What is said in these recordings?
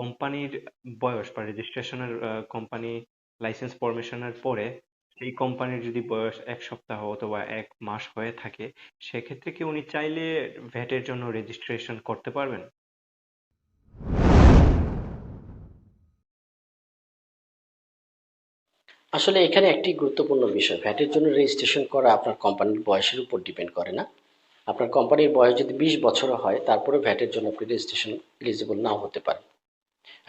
কোম্পানির বয়স বা রেজিস্ট্রেশনের কোম্পানি লাইসেন্স ফরমেশনের পরে এই কোম্পানির যদি বয়স এক সপ্তাহ অথবা এক মাস হয়ে থাকে, সেক্ষেত্রে কি উনি চাইলে ভ্যাটের জন্য রেজিস্ট্রেশন করতে পারবেন? আসলে এখানে একটি গুরুত্বপূর্ণ বিষয়। ভ্যাটের জন্য রেজিস্ট্রেশন করা আপনার কোম্পানির বয়সের উপর ডিপেন্ড করে না। আপনার কোম্পানির বয়স যদি বিশ বছর হয় তারপরে ভ্যাটের জন্য আপনি রেজিস্ট্রেশন এলিজিবল নাও হতে পারেন।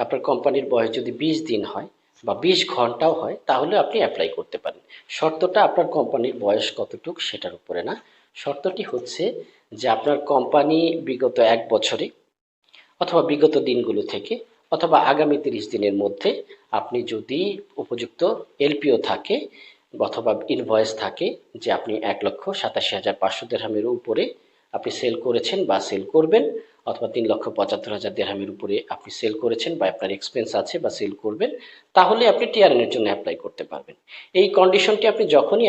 আপনার কোম্পানির বয়স যদি বিশ দিন হয় বা বিশ ঘন্টাও হয়, তাহলে আপনি অ্যাপ্লাই করতে পারেন। শর্তটা আপনার কোম্পানির বয়স কতটুক সেটার উপরে না। শর্তটি হচ্ছে যে আপনার কোম্পানি বিগত এক বছরে অথবা বিগত দিনগুলো থেকে অথবা আগামী তিরিশ দিনের মধ্যে আপনি যদি উপযুক্ত এলপিও থাকে অথবা ইনভয়েস থাকে যে আপনি এক লক্ষ সাতাশি হাজার পাঁচশো দেড়হামের উপরে আপনি সেল করেছেন বা সেল করবেন অথবা তিন লক্ষ পঁচাত্তর হাজার দেড়হামের উপরে আপনি সেল করেছেন বা আপনার এক্সপেন্স আছে বা সেল করবেন, তাহলে আপনি টিআরএন এর জন্য অ্যাপ্লাই করতে পারবেন। এই কন্ডিশনটি আপনি যখনই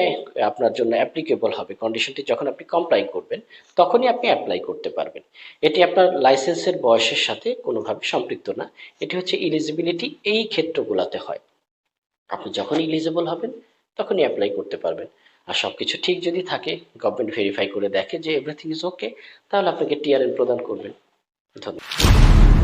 আপনার জন্য অ্যাপ্লিকেবল হবে কন্ডিশনটি যখন আপনি কমপ্লাই করবেন, তখনই আপনি অ্যাপ্লাই করতে পারবেন। এটি আপনার লাইসেন্সের বয়সের সাথে কোনোভাবে সম্পৃক্ত না। এটি হচ্ছে ইলিজিবিলিটি এই ক্ষেত্রগুলোতে হয়। আপনি যখন ইলিজিবল হবেন, তখনই অ্যাপ্লাই করতে পারবেন। আর সব কিছু ঠিক যদি থাকে গভর্নমেন্ট ভেরিফাই করে দেখে যে এভরিথিং ইজ ওকে তাহলে আপনাকে টিআরএন প্রদান করবেন। ধন্যবাদ।